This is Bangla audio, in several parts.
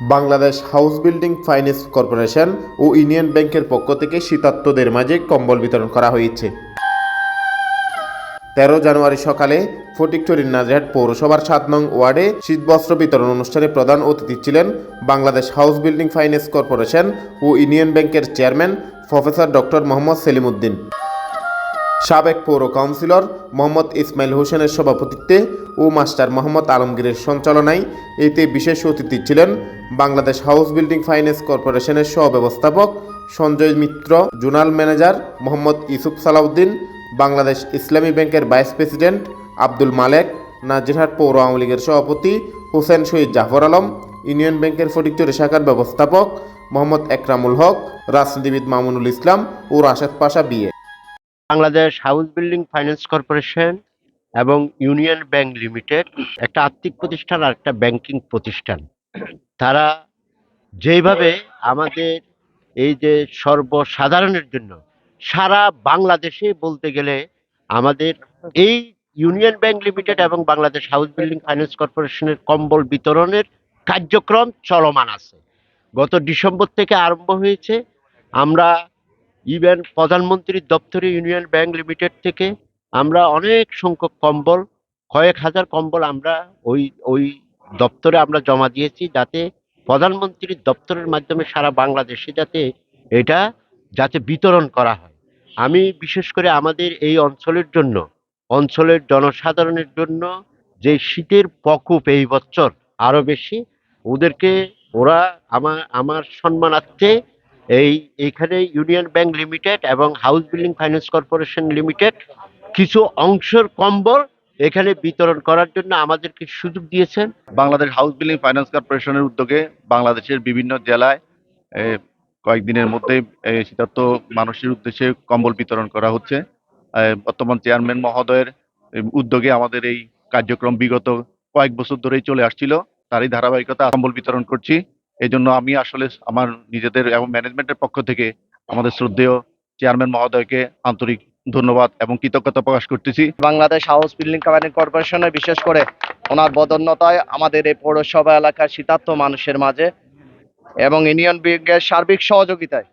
Bangladesh house building finance corporation ও ইউনিয়ন ব্যাংকের পক্ষ থেকে শীতার্তদের মাঝে কম্বল বিতরণ করা হয়েছে। তেরো জানুয়ারি সকালে ফটিকছড়ির নাজিরহাট পৌরসভার সাত নং ওয়ার্ডে শীতবস্ত্র বিতরণ অনুষ্ঠানে প্রধান অতিথি ছিলেন Bangladesh house building finance corporation ও ইউনিয়ন ব্যাংকের chairman professor doctor Mohammad Selim Uddin সাবেক পৌর কাউন্সিলর মোহাম্মদ ইসমাইল হোসেনের সভাপতিত্বে ও মাস্টার মোহাম্মদ আলমগীরের সঞ্চালনায় এতে বিশেষ অতিথি ছিলেন বাংলাদেশ হাউস বিল্ডিং ফাইন্যান্স কর্পোরেশনের সহব্যবস্থাপক সঞ্জয় মিত্র, জোনাল ম্যানেজার মোহাম্মদ ইসুফ সালাউদ্দিন, বাংলাদেশ ইসলামী ব্যাংকের ভাইস প্রেসিডেন্ট আব্দুল মালেক, নাজিরহাট পৌর আওয়ামী লীগের সভাপতি হোসেন শহীদ জাফর আলম, ইউনিয়ন ব্যাংকের ফটিকচুরি শাখার ব্যবস্থাপক মোহাম্মদ একরামুল হক, রাজনীতিবিদ মামুনুল ইসলাম ও রাশেদ পাশা বিয়ে Bangladesh house building finance corporation এবং ইউনিয়ন ব্যাংক লিমিটেড একটা আর্থিক প্রতিষ্ঠান আর একটা ব্যাংকিং প্রতিষ্ঠান। তারা যেভাবে আমাদের এই যে সর্বসাধারণের জন্য সারা বাংলাদেশে বলতে গেলে আমাদের এই ইউনিয়ন ব্যাংক লিমিটেড এবং বাংলাদেশ হাউস বিল্ডিং ফাইন্যান্স কর্পোরেশনের কম্বল বিতরণের কার্যক্রম চলমান আছে। গত ডিসেম্বর থেকে আরম্ভ হয়েছে। আমরা ইভেন প্রধানমন্ত্রীর দপ্তরে ইউনিয়ন ব্যাংক লিমিটেড থেকে আমরা অনেক সংখ্যক কম্বল, কয়েক হাজার কম্বল আমরা ওই ওই দপ্তরে আমরা জমা দিয়েছি যাতে প্রধানমন্ত্রীর দপ্তরের মাধ্যমে সারা বাংলাদেশে যাতে এটা যাতে বিতরণ করা হয়। আমি বিশেষ করে আমাদের এই অঞ্চলের জন্য, অঞ্চলের জনসাধারণের জন্য যে শীতের প্রকোপ এই বছর আরও বেশি, ওদেরকে ওরা আমার আমার সম্মানার্থে এই এইখানে ইউনিয়ন ব্যাংক লিমিটেড এবং house building finance corporation limited কিছু অংশের কম্বল এখানে বিতরণ করার জন্য আমাদেরকে সুযোগ দিয়েছেন। বাংলাদেশ হাউস বিল্ডিং ফাইন্যান্স কর্পোরেশনের উদ্যোগে বাংলাদেশের বিভিন্ন জেলায় কয়েকদিনের মধ্যে শীতার্থ মানুষের উদ্দেশ্যে কম্বল বিতরণ করা হচ্ছে। বর্তমান চেয়ারম্যান মহোদয়ের উদ্যোগে আমাদের এই কার্যক্রম বিগত কয়েক বছর ধরেই চলে আসছিল। তারই ধারাবাহিকতা কম্বল বিতরণ করছি। এই জন্য আমি আসলে আমার নিজেদের এবং ম্যানেজমেন্টের পক্ষ থেকে আমাদের শ্রদ্ধেয় চেয়ারম্যান মহোদয়কে আন্তরিক ধন্যবাদ এবং কৃতজ্ঞতা প্রকাশ করতেছি। বাংলাদেশ হাউস বিল্ডিং কোম্পানি কর্পোরেশনে বিশেষ করে ওনার বদন্যতায় আমাদের এই পৌরসভা এলাকার শীতার্থ মানুষের মাঝে এবং ইউনিয়ন ব্যাংকের সার্বিক সহযোগিতায়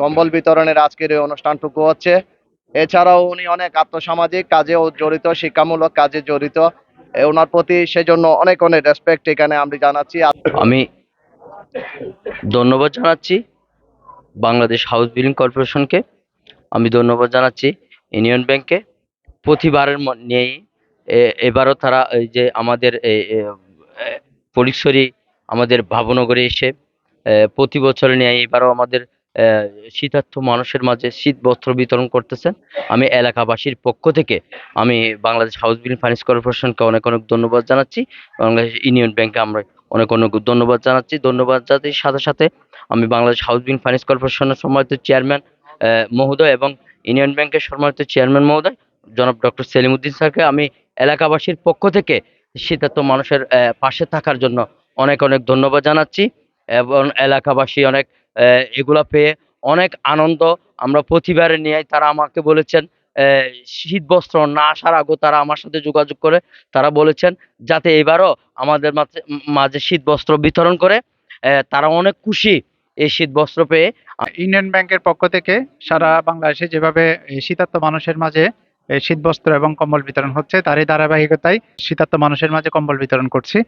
কম্বল বিতরণের আজকের এই অনুষ্ঠানটুকু হচ্ছে। এছাড়াও উনি অনেক আত্মসামাজিক কাজেও জড়িত শিক্ষামূলক কাজে জড়িত। ওনার প্রতি সেজন্য অনেক অনেক রেসপেক্ট এখানে আমি জানাচ্ছি। আমি ধন্যবাদ জানাচ্ছি বাংলাদেশ হাউস বিল্ডিং কর্পোরেশনকে। আমি ধন্যবাদ জানাচ্ছি ইউনিয়ন ব্যাংকে প্রতিবারের নিয়েই এবারও তারা এই যে আমাদের পরিসরী আমাদের ভাবনগরে এসে প্রতি বছর নিয়ে এবারও আমাদের শীতার্থ মানুষের মাঝে শীত বস্ত্র বিতরণ করতেছেন। আমি এলাকাবাসীর পক্ষ থেকে আমি বাংলাদেশ হাউস বিল্ডিং ফাইন্যান্স কর্পোরেশনকে অনেক অনেক ধন্যবাদ জানাচ্ছি। বাংলাদেশ ইউনিয়ন ব্যাংকে আমরা অনেক অনেক ধন্যবাদ জানাচ্ছি। ধন্যবাদ জানাচ্ছি। সাথে সাথে আমি বাংলাদেশ হাউস ফাইন্যান্স কর্পোরেশনের সম্মানিত চেয়ারম্যান মহোদয় এবং ইউনিয়ন ব্যাংকের সম্মানিত চেয়ারম্যান মহোদয়, জনাব ডক্টর সেলিমউদ্দিন স্যারকে আমি এলাকাবাসীর পক্ষ থেকে শীতার্থ মানুষের পাশে থাকার জন্য অনেক অনেক ধন্যবাদ জানাচ্ছি এবং এলাকাবাসী অনেক এগুলা পেয়ে অনেক আনন্দ। আমরা প্রতিবারে নিয়ে তারা আমাকে বলেছেন আহ, শীত বস্ত্র না আসার আগেও তারা আমার সাথে যোগাযোগ করে। তারা বলেছেন যাতে এবারও আমাদের মাঝে মাঝে শীত বস্ত্র বিতরণ করে। তারা অনেক খুশি এই শীত বস্ত্র পেয়ে। ইউনিয়ন ব্যাংকের পক্ষ থেকে সারা বাংলাদেশে যেভাবে এই শীতার্ত মানুষের মাঝে এই শীতবস্ত্র এবং কম্বল বিতরণ হচ্ছে তারই ধারাবাহিকতায় শীতার্ত মানুষের মাঝে কম্বল বিতরণ করছি।